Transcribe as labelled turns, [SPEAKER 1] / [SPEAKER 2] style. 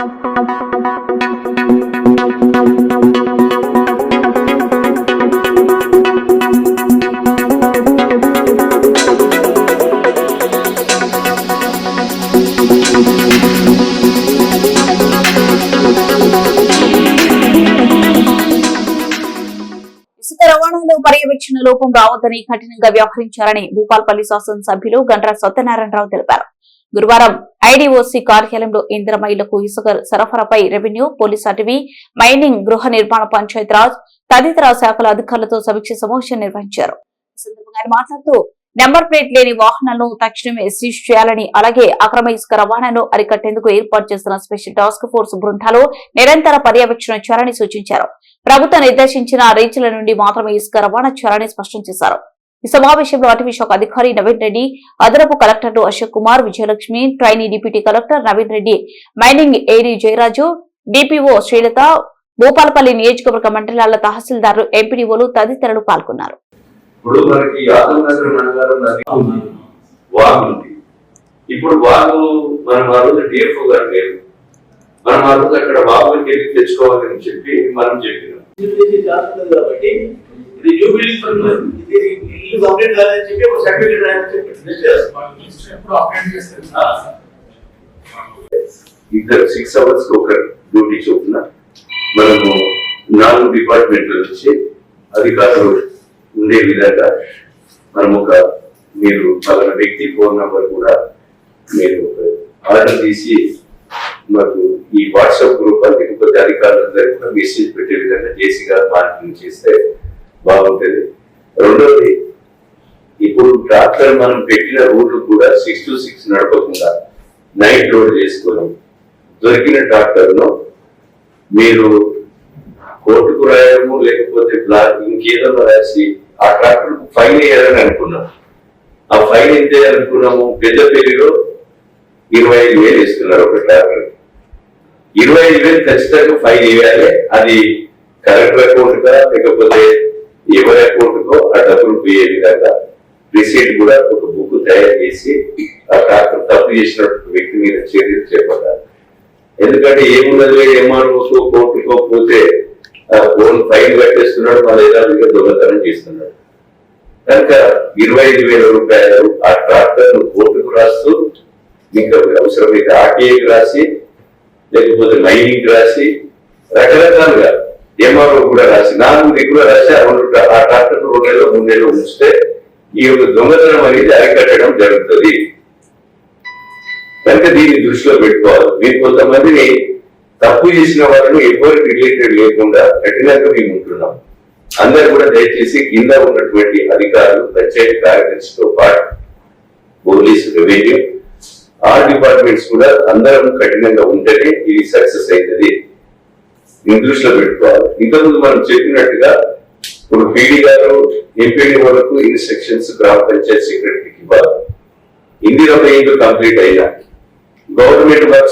[SPEAKER 1] రవాణాలో పర్యవేక్షణ లోపం రావద్దని కఠినంగా వ్యవహరించారని భూపాల్పల్లి శాసనసభ్యులు గండ్ర సత్యనారాయణరావు తెలిపారు. గురువారం ఐడీఓసీ కార్యాలయంలో ఇంద్రమైళ్ళకు ఇసుక సరఫరాపై రెవెన్యూ పోలీస్ అటవీ మైనింగ్ గృహ నిర్మాణ పంచాయతీరాజ్ తదితర శాఖల అధికారులతో సమీక్ష సమావేశం నిర్వహించారు. మాట్లాడుతూ నెంబర్ ప్లేట్ లేని వాహనాలను తక్షణమే సీజ్ చేయాలని అలాగే అక్రమ ఇసుక రవాణాను అరికట్టేందుకు ఏర్పాటు చేస్తున్న స్పెషల్ టాస్క్ ఫోర్స్ బృందాలు నిరంతర పర్యవేక్షణ చేయాలని సూచించారు. ప్రభుత్వం నిర్దేశించిన రీచ్ల నుండి మాత్రమే ఇసుక రవాణా చేయాలని స్పష్టం చేశారు. ఈ సమావేశంలో అటవీ శాఖ అధికారి నవీన్ రెడ్డి అదనపు కలెక్టర్లు Ashok Kumar Vijayalakshmi trainee deputy collector Naveen Reddy mining ఏరి జయరాజు డిపిఓ శ్రీలత భూపాలపల్లి నియోజకవర్గ మండలాల తహసీల్దారులు ఎంపీడీఓలు తదితరులు పాల్గొన్నారు.
[SPEAKER 2] ఇప్పుడు వాగు మనం ఆ రోజు డిఎఫ్ఓ గారు లేరు. మనం ఆ రోజు అక్కడ వాగుకి వెళ్ళి తెచ్చుకోవాలని చెప్పి మనం చెప్పినాం.
[SPEAKER 3] కాబట్టి ఇది న్యూ బిల్డింగ్ ఇది ఇల్లు కంప్లీట్ కాదని చెప్పి ఒక సర్టిఫికేట్ రాయని చెప్పి.
[SPEAKER 2] ఇద్దరు సిక్స్ అవర్స్ ఒక డ్యూటీ చొప్పున మనము నాలుగు డిపార్ట్మెంట్ల నుంచి అధికారులు ఉండే విధంగా మనం ఒక మీరు పలానా వ్యక్తి ఫోన్ నంబర్ కూడా మీరు ఆర్డర్ తీసి మాకు ఈ వాట్సాప్ గ్రూప్ లేకపోతే అధికారులందరికీ కూడా మెసేజ్ పెట్టే విధంగా జేసీ గారు మార్కింగ్ చేస్తే బాగుంటుంది. రెండోది ఇప్పుడు ట్రాక్టర్ మనం పెట్టిన రూట్లు కూడా సిక్స్ టు సిక్స్ నడపకుండా నైట్ లోడ్ చేసుకోవడం దొరికిన ట్రాక్టర్ను మీరు కోర్టుకు రాయడము లేకపోతే బ్లాక్ ఇంకేదో రాసి ఆ ట్రాక్టర్ ఫైన్ వేయాలని అనుకున్నాం. ఆ ఫైన్ ఎంత అనుకున్నాము పెద్దపల్లిలో ఇరవై ఐదు వేలు ఇస్తున్నారు ఒక ట్రాక్టర్. ఇరవై ఐదు వేలు ఖచ్చితంగా ఫైన్ వేయాలి. అది కలెక్టర్ అకౌంట్గా లేకపోతే ఎవరి అకౌంట్ కో ఆ డబ్బులు పోయే విధంగా రిసీట్ కూడా ఒక బుక్ తయారు చేసి ఆ డాక్టర్ తప్పు చేసిన వ్యక్తి మీద చర్యలు చేపట్టాలి. ఎందుకంటే ఏమున్నది ఎంఆర్ఓకో కోర్టుకో పోతే ఆ ఫోన్ ఫైన్ కట్టేస్తున్నాడు మళ్ళీ ఏదో దొంగతనం చేస్తున్నాడు. కనుక ఇరవై ఐదు వేల రూపాయలు ఆ ట్రాక్టర్ కోర్టుకు రాస్తూ ఇంకా అవసరమైతే ఆర్టీఐకి రాసి లేకపోతే మైనింగ్ రాసి రకరకాలుగా ఎంఆర్ఓ కూడా రాసి నాలుగు కూడా రాసి ఆ రెండు ఆ ట్రాక్టర్ రెండు నెలలు ఉంచితే ఈ యొక్క దొంగతనం అనేది అరికట్టడం జరుగుతుంది. కనుక దీన్ని దృష్టిలో పెట్టుకోవాలి. మీరు కొంతమందిని తప్పు చేసిన వాళ్ళని ఎవరికి రిలేటెడ్ లేకుండా కఠినంగా మేము ఉంటున్నాం. అందరు కూడా దయచేసి కింద ఉన్నటువంటి అధికారులు ప్రత్యేక కార్యదర్శితో పాటు పోలీస్ రెవెన్యూ ఆ డిపార్ట్మెంట్స్ కూడా అందరం కఠినంగా ఉంటేనే ఇది సక్సెస్ అవుతుంది. దీన్ని దృష్టిలో పెట్టుకోవాలి. ఇంతకుముందు మనం చెప్పినట్టుగా ఇప్పుడు పీడీ గారు ఎంపీడీ వరకు ఇన్స్ట్రక్షన్స్ గ్రామ పంచాయత్ సెక్రటరీకి ఇవ్వాలి. ఇందిరా పెయింట్ కంప్లీట్ అయినా. Government works